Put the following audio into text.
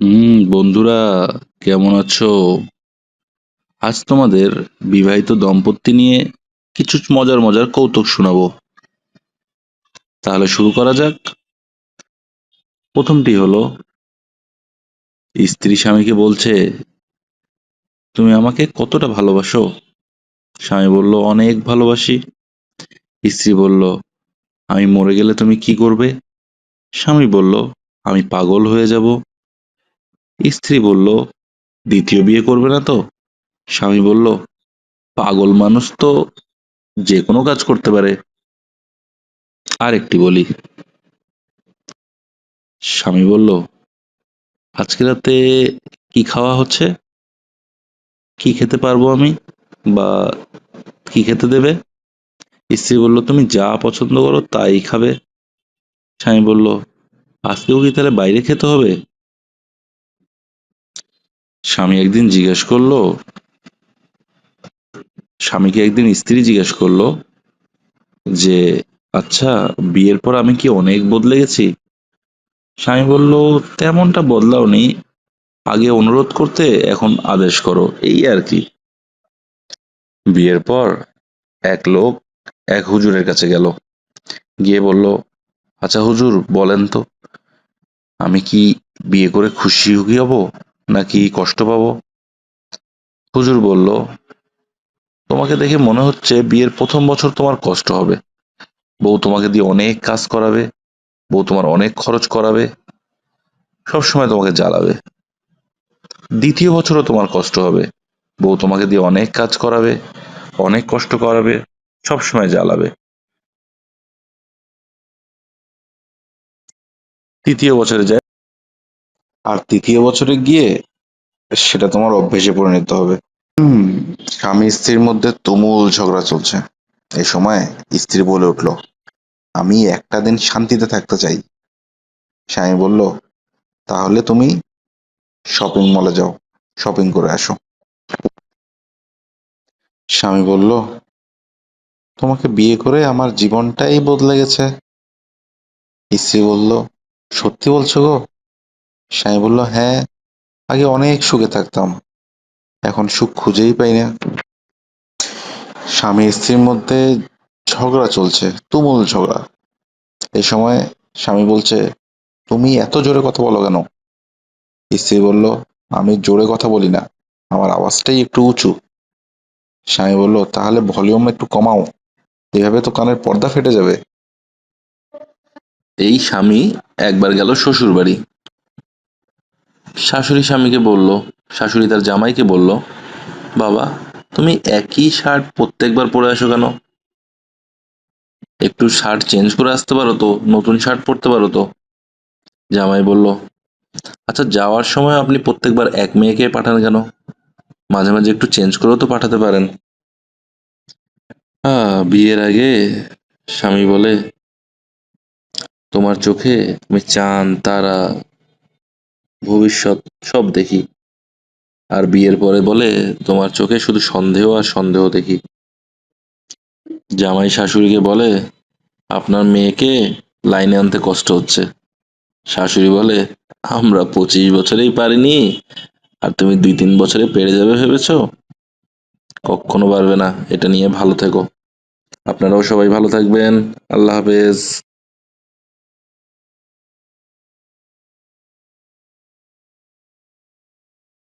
হুম, বন্ধুরা, কেমন আছো? আজ তোমাদের বিবাহিত দম্পতি নিয়ে কিছু মজার মজার কৌতুক শোনাবো। তাহলে শুরু করা যাক। প্রথমটি হলো, স্ত্রী স্বামীকে বলছে, তুমি আমাকে কতটা ভালোবাসো? স্বামী বলল, অনেক ভালোবাসি। স্ত্রী বলল, আমি মরে গেলে তুমি কি করবে? স্বামী বলল, আমি পাগল হয়ে যাব। স্ত্রী বলল, দ্বিতীয় বিয়ে করবে না তো? স্বামী বলল, পাগল মানুষ তো যে কোনো কাজ করতে পারে। আর একটি বলি। স্বামী বলল, আজকে রাতে কি খাওয়া হচ্ছে? কি খেতে পারব আমি? বা কি খেতে দেবে? স্ত্রী বলল, তুমি যা পছন্দ করো তাই খাবে। স্বামী বলল, আজকেও কি তাহলে বাইরে খেতে হবে? স্বামী একদিন জিজ্ঞেস করল, স্বামীকে একদিন স্ত্রী জিজ্ঞেস করল যে আচ্ছা বিয়ের পর আমি কি অনেক বদলে গেছি? স্বামী বলল, তেমনটা বদলাওনি। আগে অনুরোধ করতে, এখন আদেশ করো। এই আর কি। বিয়ের পর এক লোক এক হুজুরের কাছে গেল। গিয়ে বলল আচ্ছা হুজুর, বলেন তো, আমি কি বিয়ে করে খুশি হব? নাকি কষ্ট পাবো? হুজুর বলল, তোমাকে দেখে মনে হচ্ছে বিয়ের প্রথম বছর তোমার কষ্ট হবে। বউ তোমাকে দিয়ে অনেক কাজ করাবে, বউ তোমার অনেক খরচ করাবে, সবসময় তোমাকে জ্বালাবে। দ্বিতীয় বছরও তোমার কষ্ট হবে, বউ তোমাকে দিয়ে অনেক কাজ করাবে, অনেক কষ্ট করাবে, সবসময় জ্বালাবে। তৃতীয় বছরে যায় আর তৃতীয় বছরে গিয়ে সেটা তোমার অভ্যেসে পরিণত হবে। হুম, স্বামী স্ত্রীর মধ্যে তুমুল ঝগড়া চলছে। এ সময় স্ত্রী বলে উঠল, আমি একটা দিন শান্তিতে থাকতে চাই। স্বামী বলল, তাহলে তুমি শপিং মলে যাও শপিং করে আসো। স্বামী বলল, তোমাকে বিয়ে করে আমার জীবনটাই বদলে গেছে। স্ত্রী বলল, সত্যি বলছো গো? স্বামী বলল হ্যাঁ আগে অনেক সুখে থাকতাম। এখন সুখ খুঁজেই পাই না। স্বামী স্ত্রীর মধ্যে ঝগড়া চলছে, তুমুল ঝগড়া। এই সময় স্বামী বলছে, তুমি এত জোরে কথা বলো কেন? স্ত্রী বলল, আমি জোরে কথা বলি না, আমার আওয়াজটাই একটু উঁচু। স্বামী বলল, তাহলে ভলিউম একটু কমাও, এভাবে তো কানের পর্দা ফেটে যাবে। এই স্বামী একবার গেল শ্বশুর বাড়ি শাশুড়ি স্বামীকে বলল, শাশুড়ি তার জামাইকে বলল, বাবা, তুমি একই শার্ট প্রত্যেকবার পরে আসো কেন? একটু শার্ট চেঞ্জ করে আসতে পারো তো, নতুন শার্ট পরতে পারো তো। জামাই বলল আচ্ছা যাওয়ার সময় আপনি প্রত্যেকবার এক মেয়েকে পাঠান কেন? মাঝে মাঝে একটু চেঞ্জ করেও তো পাঠাতে পারেন। বিয়ের আগে স্বামী বলে, তোমার চোখে আমি চাঁদ, তারা ভবিষ্যৎ সব দেখি। আর বিয়ের পরে বলে, তোমার চোখে শুধু সন্দেহ আর সন্দেহ দেখি। জামাই শাশুড়িকে বলে, আপনার মেয়েকে লাইনে আনতে কষ্ট হচ্ছে। শাশুড়ি বলে, আমরা পঁচিশ বছরেই পারিনি, আর তুমি দুই তিন বছরে পেরে যাবে ভেবেছ? কখনো পারবে না, এটা নিয়ে ভালো থেকো। আপনারাও সবাই ভালো থাকবেন। আল্লাহ হাফেজ।